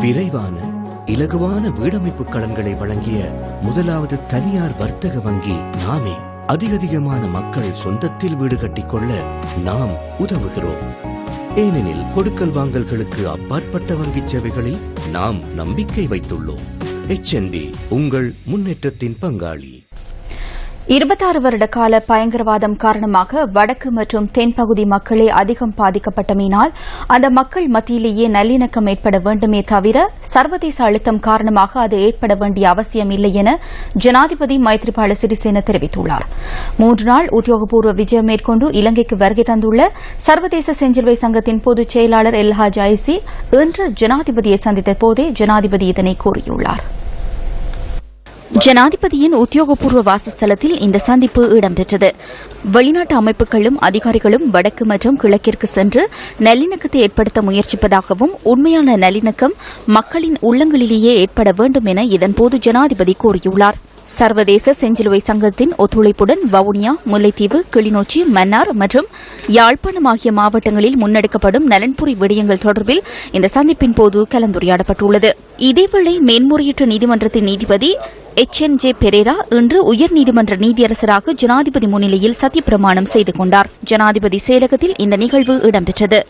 விரைவான இலகுவான வீடமைப்பு கடன்களை வழங்கிய முதலாவது தனியார் வர்த்தக வங்கி நாமே அதிகதிகமான மக்கள் சொந்தத்தில் வீடு கட்டிக்கொள்ள நாம் உதவுகிறோம். ஏனெனில் கொடுக்கல் வாங்கல்களுக்கு அப்பாற்பட்ட வங்கிச் சேவைகளில் நாம் நம்பிக்கை வைத்துள்ளோம். எச் உங்கள் முன்னேற்றத்தின் பங்காளி. இருபத்தாறு வருட கால பயங்கரவாதம் காரணமாக வடக்கு மற்றும் தென்பகுதி மக்களே அதிகம் பாதிக்கப்பட்டமையினால் அந்த மக்கள் மத்தியிலேயே நல்லிணக்கம் ஏற்பட வேண்டுமே தவிர சர்வதேச அழுத்தம் காரணமாக அது ஏற்பட வேண்டிய அவசியம் இல்லை என ஜனாதிபதி மைத்ரிபால சிறிசேன தெரிவித்துள்ளார். மூன்று நாள் உத்தியோகபூர்வ விஜயம் மேற்கொண்டு இலங்கைக்கு வருகை தந்துள்ள சர்வதேச செஞ்சிலுவை சங்கத்தின் பொதுச் செயலாளர் எல்ஹா ஜாயிசி இன்று ஜனாதிபதியை சந்தித்த போதே ஜனாதிபதி இதனை கூறியுள்ளாா் ஜனாதிபதியின் உத்தியோகபூர்வ வாசஸ்தலத்தில் இந்த சந்திப்பு இடம்பெற்றது. வெளிநாட்டு அமைப்புகளும் அதிகாரிகளும் வடக்கு மற்றும் கிழக்கிற்கு சென்று நல்லிணக்கத்தை ஏற்படுத்த முயற்சிப்பதாகவும் உண்மையான நல்லிணக்கம் மக்களின் உள்ளங்களிலேயே ஏற்பட வேண்டும் என இதன்போது ஜனாதிபதி கூறியுள்ளார். சர்வதேச செஞ்சிலுவை சங்கத்தின் ஒத்துழைப்புடன் வவுனியா முல்லைத்தீவு கிளிநொச்சி மன்னார் மற்றும் யாழ்ப்பாணம் ஆகிய மாவட்டங்களில் முன்னெடுக்கப்படும் நலன்புரி விடயங்கள் தொடர்பில் இந்த சந்திப்பின் போது கலந்துரையாடப்பட்டுள்ளது. இதேவேளை மேன்முறையீட்டு நீதிமன்றத்தின் நீதிபதி எச் என் ஜே பெரேரா இன்று உயர்நீதிமன்ற நீதியரசராக ஜனாதிபதி முன்னிலையில் சத்தியப்பிரமாணம் செய்து கொண்டார். ஜனாதிபதி செயலகத்தில் இந்த நிகழ்வு இடம்பெற்றது.